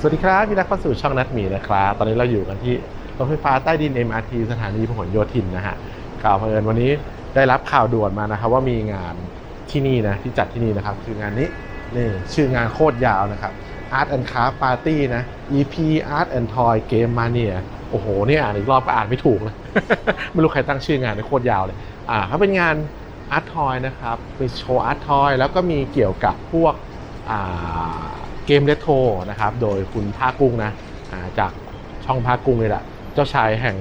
สวัสดีครับมีรักเข้าสู่ช่องนัดหมีนะครับ ตอนนี้เราอยู่กันที่รถไฟฟ้าใต้ดิน MRT สถานีพหลโยธินนะฮะกล่าวเผอิญวันนี้ได้รับข่าวด่วนมานะครับว่ามีงานที่นี่นะที่จัดที่นี่นะครับ คืองานนี้นี่ชื่องานโคตรยาวนะครับ Art and Craft Party นะ EP Art and Toy Game Mania โอ้โหเนี่ยอ่านอีกรอบก็อ่านไม่ถูกเลยไม่รู้ใครตั้งชื่องานในโคตรยาวเลยอ่าเขาเป็นงานอาร์ตทอยนะครับเป็นโชว์อาร์ตทอยแล้วก็มีเกี่ยวกับพวกอ่า เกมเรโทนะครับ โดยคุณภากุ้งนะาจากช่องภากุ้งนี่แหละ เจ้าชายแห่ง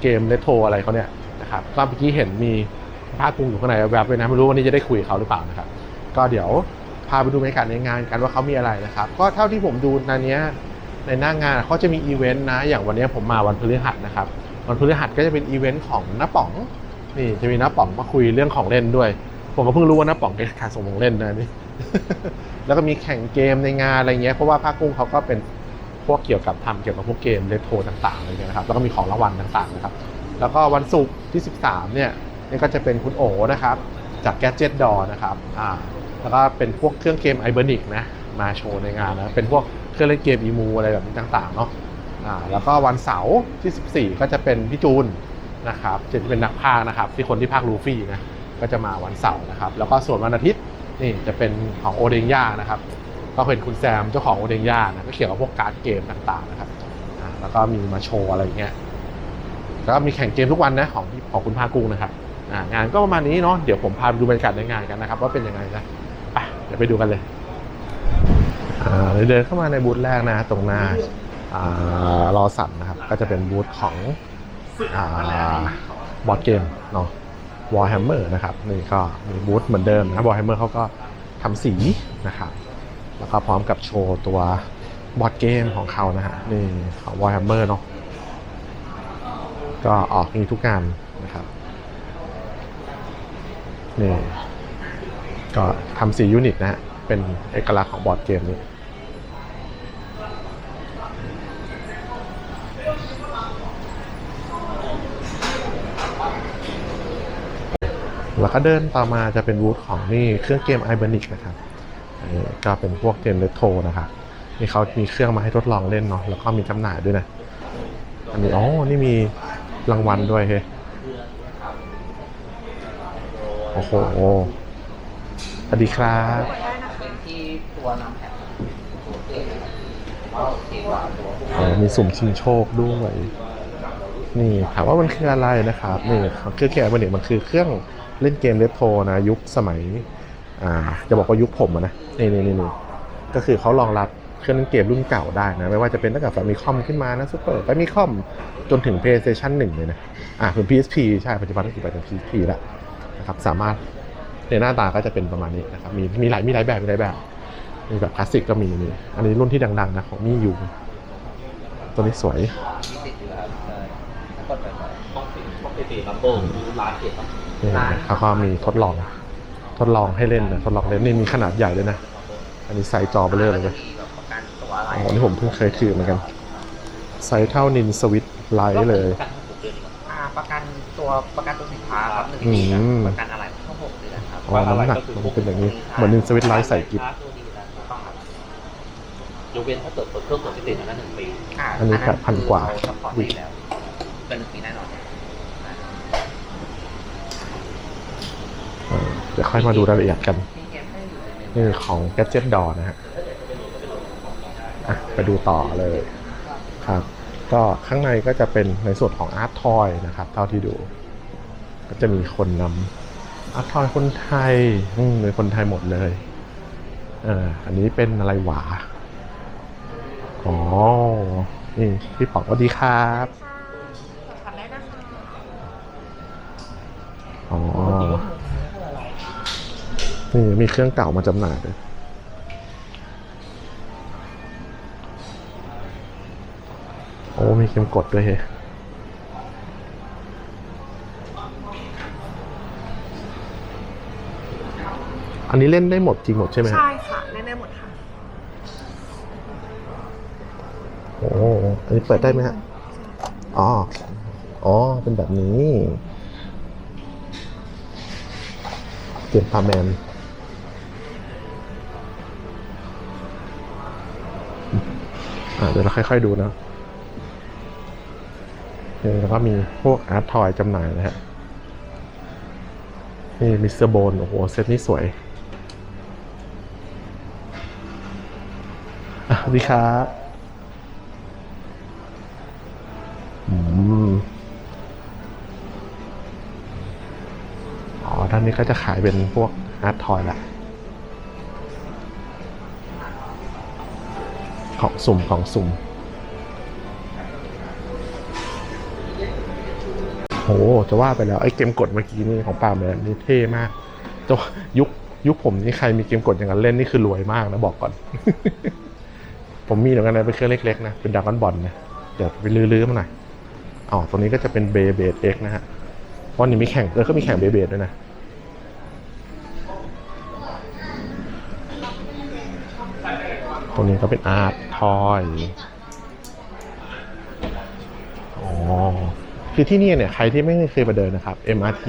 เกมเรโทอะไรเขาเนี่ยนะครับ ก็เมื่อกี้เห็นมีภากุ้งอยู่ข้างในแวบๆเลยนะไม่รู้วันนี้จะได้คุยกับเขาหรือเปล่านะครับ ก็เดี๋ยวพาไปดูบรรยากาศในงานกันว่าเขามีอะไรนะครับ ก็เท่าที่ผมดูในนี้ในหน้างานเขาจะมีอีเวนต์นะ อย่างวันนี้ผมมาวันพฤหัสนะครับ วันพฤหัสก็จะเป็นอีเวนต์ของน้าป๋องนี่จะมีน้าป๋องมาคุยเรื่องของเล่นด้วย ผมก็เพิ่งรู้ว่าน้าป๋องเป็นขาส่งของเล่นนะนี่ แล้วก็มีแข่งเกมในงานอะไรเงี้ยเพราะว่าภาคกุ้งเขาก็เป็นพวกเกี่ยวกับทำเกี่ยวกับพวกเกมเรโทรต่างๆอะไรเงี้ยนะครับแล้วก็มีของรางวัลต่างๆนะครับ แล้วก็วันศุกร์ที่ 13 เนี่ยนี่ก็จะเป็นคุณโอนะครับ จากแกจิ t ดอนะครับอ่าแล้วก็เป็นพวกเครื่องเกมไอเบอร์นิกนะมาโชว์ในงานนะเป็นพวกเครื่องเล่นเกมอีมูอะไรแบบนี้ต่างๆเนาะอ่าแล้วก็วันเสาร์ที่ 14 ก็จะเป็นพี่จูนนะครับจะเป็นนักพากนะครับที่คนที่พากลูฟี่นะก็จะมาวันเสาร์นะครับ แล้วก็ส่วนวันอาทิตย์ นี่จะเป็นของโอเดงย่านะครับ ก็เป็นคุณแซมเจ้าของโอเดงย่านะก็เกี่ยวกับพวกการ์ดเกมต่างๆนะครับแล้วก็มีมาโชว์อะไรอย่างเงี้ยแล้วก็มีแข่งเกมทุกวันนะของที่ของคุณภาคกุ้งนะครับงานก็ประมาณนี้เนาะเดี๋ยวผมพาไปดูบรรยากาศในงานกันนะครับ ว่าเป็นยังไงนะไปเดี๋ยวไปดูกันเลยเดินเข้ามาในบูธแรกนะตรงหน้าอรอสันนะครับ ก็จะเป็นบูธของอบอร์ดเกมเนาะ วอลแฮมเมอร์นะครับนี่ก็มีบูธเหมือนเดิมนะวอลแฮมเมอร์เขาก็ทำสีนะครับ แล้วก็พร้อมกับโชว์ตัวบอร์ดเกมของเขานะฮะนี่ของวอลแฮมเมอร์เนาะก็ออกมีทุกงานนะครับนี่ก็ทำสียูนิตนะฮะเป็นเอกลักษณ์ของบอร์ดเกมนี้ แล้วก็เดินต่อมาจะเป็นบูธของนี่เครื่องเกม i b a n i c นะครับก็เป็นพวกเกมเรโทนะครับนี่เขามีเครื่องมาให้ทดลองเล่นเนาะแล้วก็มีจำหน่ายด้วยนะอันนี้อ๋อนี่มีรางวัลด้วยเฮ้ยโอ้โหสวัสดีครับอ๋อมีสุ่มชิงโชคด้วยนี่ถามว่ามันคืออะไรนะครับนี่เครื่องเกมไอเบอร์นิมันคือเครื่อง เล่นเกมเรโทรนะยุคสมัยอ่าจะบอกว่ายุคผมอะนะนี่นี่นี่นก็คือเขารองรับเครื่องเล่นเกมรุ่นเก่าได้นะ ไม่ว่าจะเป็นตั้งแต่ฟมิคอมขึ้นมานะซูเปอร์ฟมิคอมจนถึง PlayStation 1 เลยนะ อ่าเป็น PSP ใช่ ปัจจุบันก็คือเป็น PSP แล้วนะครับสามารถในหน้าตาก็จะเป็นประมาณนี้นะครับมีมีหลายมีหลายแบบมีหลายแบบมีแบบคลาสสิกก็มีนี่อันนี้รุ่นที่ดังๆนะของมี่ยูตัวนี้สวย ที่ติดอยู่แล้วแล้วก็ไปต้อง ติดต้องไปตีลัมโบ้ร้านเก็บนี่เขาก็มีทดลอง ทดลองให้เล่นนะทดลองเล่นนี่มีขนาดใหญ่เลยนะ อันนี้ไซส์จอไปเลยเลยเว้ยแบบประกันตัวอะไรอ๋อนี่ผมเพิ่งเคยถือเหมือนกัน ไซส์เท่านินสวิตไลท์เลย อ่าประกันตัวประกันตัวสินค้าครับหนึ่งปีนะอืม ประกันอะไรทั้งหกเดือนครับอ๋อน้ำหนักมันเป็นอย่างนี้ เหมือนนินสวิตไลท์ใส่กิฟตัวดีแล้วต้องครับยกเว้นถ้าเกิดเปิดเครื่องกดไม่ติดนะหนึ่งปีอันนี้แค่พันกว่า เรซัพพอร์ตให้แล้วเป็นหนึ่งปีแน่นอนเออ เดี๋ยวค่อยมาดูรายละเอียดกันนี่ของ Gadget Door นะฮะอะไปดูต่อเลยครับ ก็ข้างในก็จะเป็นในส่วนของ Art Toy นะครับ เท่าที่ดู ก็จะมีคนนำ Art Toy คนไทยอืมเป็นคนไทยหมดเลยเอออันนี้เป็นอะไรหวาอ๋อนี่พี่ป๋องสวัสดีครับ นี่มีเครื่องเก่ามาจำหน่ายเลยโอ้ มีเข็มกดด้วยเฮยอันนี้เล่นได้หมดจริงหมดใช่ไหมฮะใช่ค่ะ เล่นได้หมดค่ะ โอ้อันนี้เปิดได้ไหมฮะ อ๋อ อ๋อ เป็นแบบนี้เกมพาแมน เดี๋ยวเราค่อยๆดูนะแล้วก็มีพวกอาร์ตทอยจำหน่ายนะฮะ นี่มิสเตอร์โบน โอ้โห เซตนี้สวยสวัสดีครับอ๋อ ด้านนี้ก็จะขายเป็นพวกอาร์ตทอยแหละ ของสุ่มของสุ่มโหจะว่าไปแล้วไอ้เกมกดเมื่อกี้นี่ของปาล์มเลยนี่เท่มากจะยุคยุคผมนี่ใครมีเกมกดอย่างนั้นเล่นนี่คือรวยมากนะบอกก่อน ผมมีเหมือนกันนะเป็นเครื่องเล็กๆนะเป็นดากอนบอลนะเดี๋ยวไปลื้อๆมาหน่อยอ๋อตรงนี้ก็จะเป็นเบเบดเอ็กนะฮะเพราะนี่มีแข่งเออก็มีแข่งเบเบดด้วยนะ ตรงนี้ก็เป็นอาร์ตทอยอ๋อคือที่นี่เนี่ยใครที่ไม่เคยมาเดินนะครับ MRT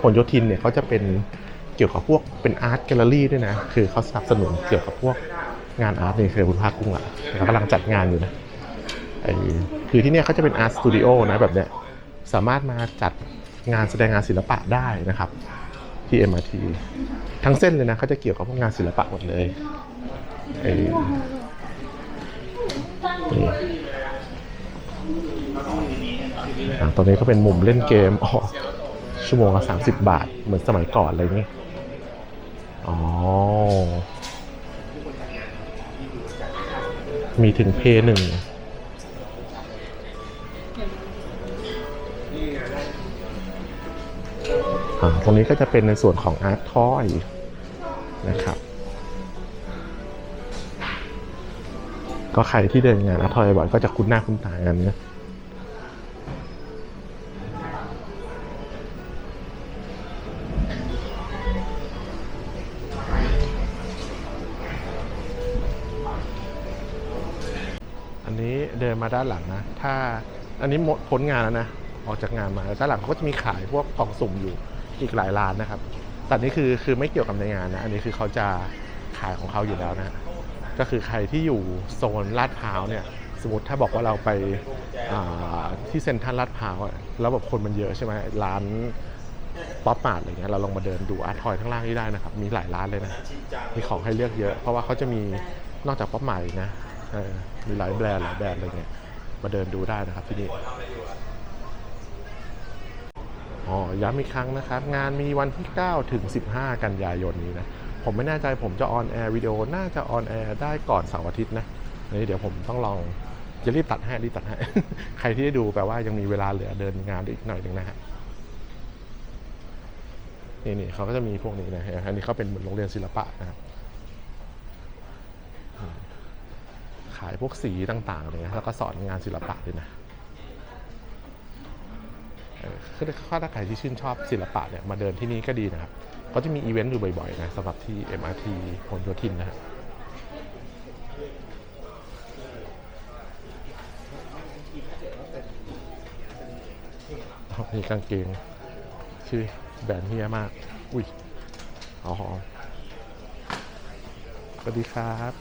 ผลโยธินเนี่ยเขาจะเป็นเกี่ยวกับพวกเป็นอาร์ตแกลเลอรี่ด้วยนะ คือเขาสนับสนุนเกี่ยวกับพวกงานอาร์ตนี่คือคุณภาคกุ้งอะเขากำลังจัดงานอยู่นะคือที่เนี่ยเขาจะเป็นอาร์ตสตูดิโอนะแบบเนี้ยสามารถมาจัดงานแสดงงานศิลปะได้นะครับ ที่ MRT ทั้งเส้นเลยนะเขาจะเกี่ยวกับพวกงานศิลปะหมดเลย ไอนี่อะตอนนี้ก็เป็นมุมเล่นเกมอ๋อชั่วโมงละสามสิบบาท เหมือนสมัยก่อนอะไรอย่างงี้อ๋อ มีถึงเพย์หนึ่งอ่าตรงนี้ก็จะเป็นในส่วนของอาร์ตทอยนะครับ ก็ใครที่เดินงานอาร์ตทอยบ่อยก็จะคุ้นหน้าคุ้นตากันนะอันนี้เดินมาด้านหลังนะ ถ้าอันนี้หมดพ้นงานแล้วนะ ออกจากงานมาด้านหลังเขาก็จะมีขายพวกกล่องสุ่มอยู่อีกหลายร้านนะครับแต่นนี้คือคือไม่เกี่ยวกับในงานนะ อันนี้คือเขาจะขายของเขาอยู่แล้วนะ ก็คือใครที่อยู่โซนลาดพร้าวเนี่ยสมมติถ้าบอกว่าเราไปาที่เซ็นทรัลลาดพร้าวแล้วแบบคนมันเยอะใช่ไหมร้านป๊อปมาร์ทอะไรเงี้ยเราลองมาเดินดูอาร์ทอยข้างล่างนี่ได้นะครับ มีหลายร้านเลยนะ มีของให้เลือกเยอะ เพราะว่าเขาจะมีนอกจากป๊อปมาร์ทนะมีหลายแบรนด์หลายแบรนด์อะไรเงี้ยมาเดินดูได้นะครับที่นี่อ๋อย้ำอีกครั้งนะครับ งานมีวันที่ 9 ถึง 15 กันยายนนี้นะ ผมไม่แน่ใจผมจะออนแอร์วิดีโอน่าจะออนแอร์ได้ก่อนเสาร์อาทิตย์นะอันนี้เดี๋ยวผมต้องลองจะรีบตัดให้รีบตัดให้ ใครที่ได้ดูแปลว่ายังมีเวลาเหลือเดินงานอีกหน่อยหนึ่งนะฮะนี่นี่เขาก็จะมีพวกนี้นะฮะอันนี้เขาเป็นเหมือนโรงเรียนศิลปะนะครับขายพวกสีต่างๆเลยนะแล้วก็สอนงานศิลปะด้วยนะคือถ้าใครที่ชื่นชอบศิลปะเนี่ยมาเดินที่นี่ก็ดีนะครับ เขาจะมีอีเวนต์อยู่บ่อยๆนะสำหรับที่ MRT ผลโยธินนะฮะอ้าวมีกางเกงชื่อแบรนด์เฮียมาก อุ้ยอ๋อสวัสดีครับ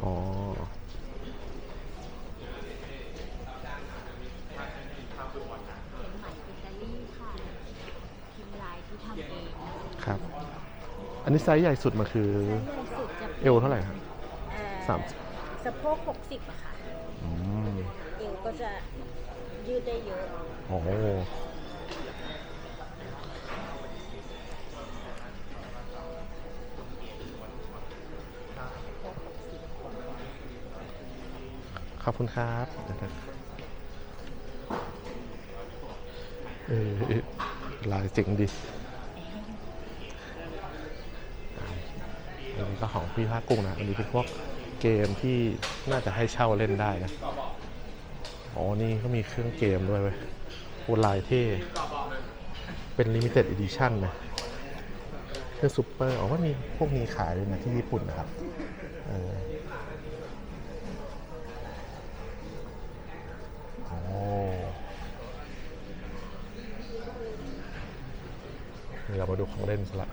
อ๋อ เป็นไหมอิตาลีค่ะพิมพ์ลาย ที่ทำเองนะคะครับ อันนี้ไซส์ใหญ่สุดมาคือใหญ่สุดจะป็นเอวเท่าไหร่ครับเอ่อสาม สะโพก60อะค่ะอืมเอวก็จะยืดได้เยอะโอ้โหขอบคุณครับเออลายเจ๋งดีอันนี้ ก็ของพี่ภาคกุ้งนะอันนี้เป็นพวกเกมที่น่าจะให้เช่าเล่นได้นะอ๋อนี่ก็มีเครื่องเกมด้วยเว้ยโอลายเท่เป็น limited edition นนะเครื่องซูเปอร์อ๋อว่ามีพวกนี้ขายด้วยนะที่ญี่ปุ่นนะครับเออเรามาดูของเล่นซะละ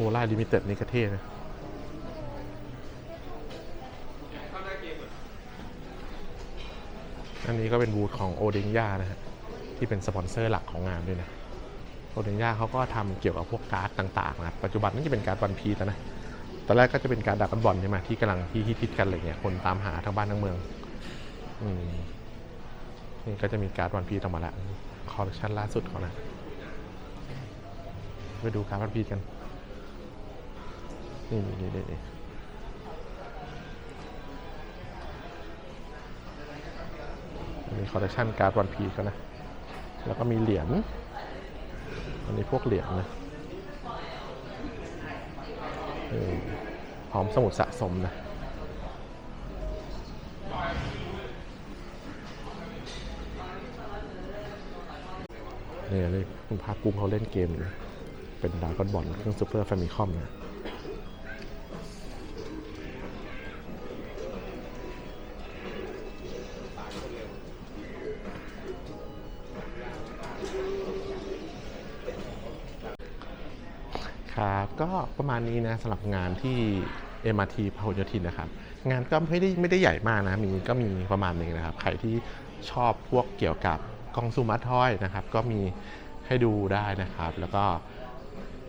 อ้ล่าลิมิเต็ดนี่ก็เท่นะอันนี้ก็เป็นบูธของโอเดนย่านะฮะ ที่เป็นสปอนเซอร์หลักของงานด้วยนะโอเดนย่าเขาก็ทำเกี่ยวกับพวกการ์ดต่างๆนะปัจจุบันนี่จะเป็นการ์ดวันพีแล้วนะตอนแรกก็จะเป็นการ์ดดักกับอลใช่ไหมที่กำลังที่ฮิตกันอะไรเงี้ยคนตามหาทั้งบ้านทั้งเมืองอืมนี่ก็จะมีการ์ดวันพีออกมาแล้วคอลเลคชันล่าสุดเขานะไปดูการ์ดวันพีกัน นี่นี่นี่นี่มีคอลเลคชันการ์ดวันพีก็นะ แล้วก็มีเหรียญ อันนี้พวกเหรียญนะเออพร้อมสมุดสะสมนะเนี่ยเลยคุณภาคภูมิเขาเล่นเกมอยู่เป็นดาวกอนบอลเครื่องซูเปอร์แฟมิคอมเนะ ครับก็ประมาณนี้นะสำหรับงานที่ MRT พหลโยธินนะครับ งานก็ไม่ได้ไม่ได้ใหญ่มากนะมีก็มีประมาณหนึ่งนะครับ ใครที่ชอบพวกเกี่ยวกับกองซูมาทอยนะครับ ก็มีให้ดูได้นะครับ แล้วก็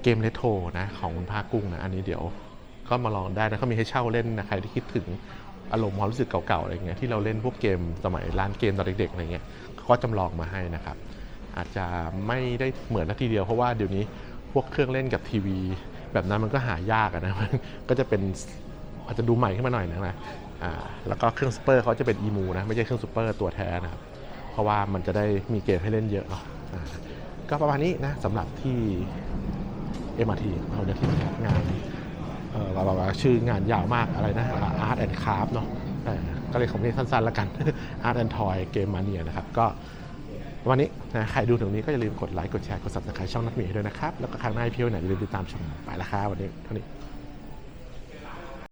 เกมเลโทรนะของคุณภาคกุ้งนะ อันนี้เดี๋ยวก็มาลองได้นะเขามีให้เช่าเล่นนะใครที่คิดถึงอารมณ์ความรู้สึกเก่าๆอะไรเงี้ยที่เราเล่นพวกเกมสมัยร้านเกมตอนเด็กๆอะไรเงี้ยเขาก็จำลองมาให้นะครับ อาจจะไม่ได้เหมือนนาทีเดียวเพราะว่าเดี๋ยวนี้ พวกเครื่องเล่นกับทีวี แบบนั้นมันก็หายากนะมันก็จะเป็นอาจจะดูใหม่ขึ้นมาหน่อยนึงนะอ่าแล้วก็เครื่องซูเปอร์เขาจะเป็นอีมูนะไม่ใช่เครื่องซูเปอร์ตัวแท้นะครับเพราะว่ามันจะได้มีเกมให้เล่นเยอะเนาะอ่าก็ประมาณนี้นะสำหรับที่ MRT เราจะที่งานเออว่าว่าชื่องานยาวมากอะไรนะ Art and Craft เนาะก็เลยของนี้สั้นๆแล้วกัน Art and Toy Game Mania นะครับก็ วันนี้นะใครดูถึงนี้ก็อย่าลืมกดไลค์กดแชร์กด subscribe ช่องนัดมีให้ด้วยนะครับ แล้วก็ครั้งหน้าพียวไหนอย่าลืมติดตามชมไปละครับวันนี้เท่านี้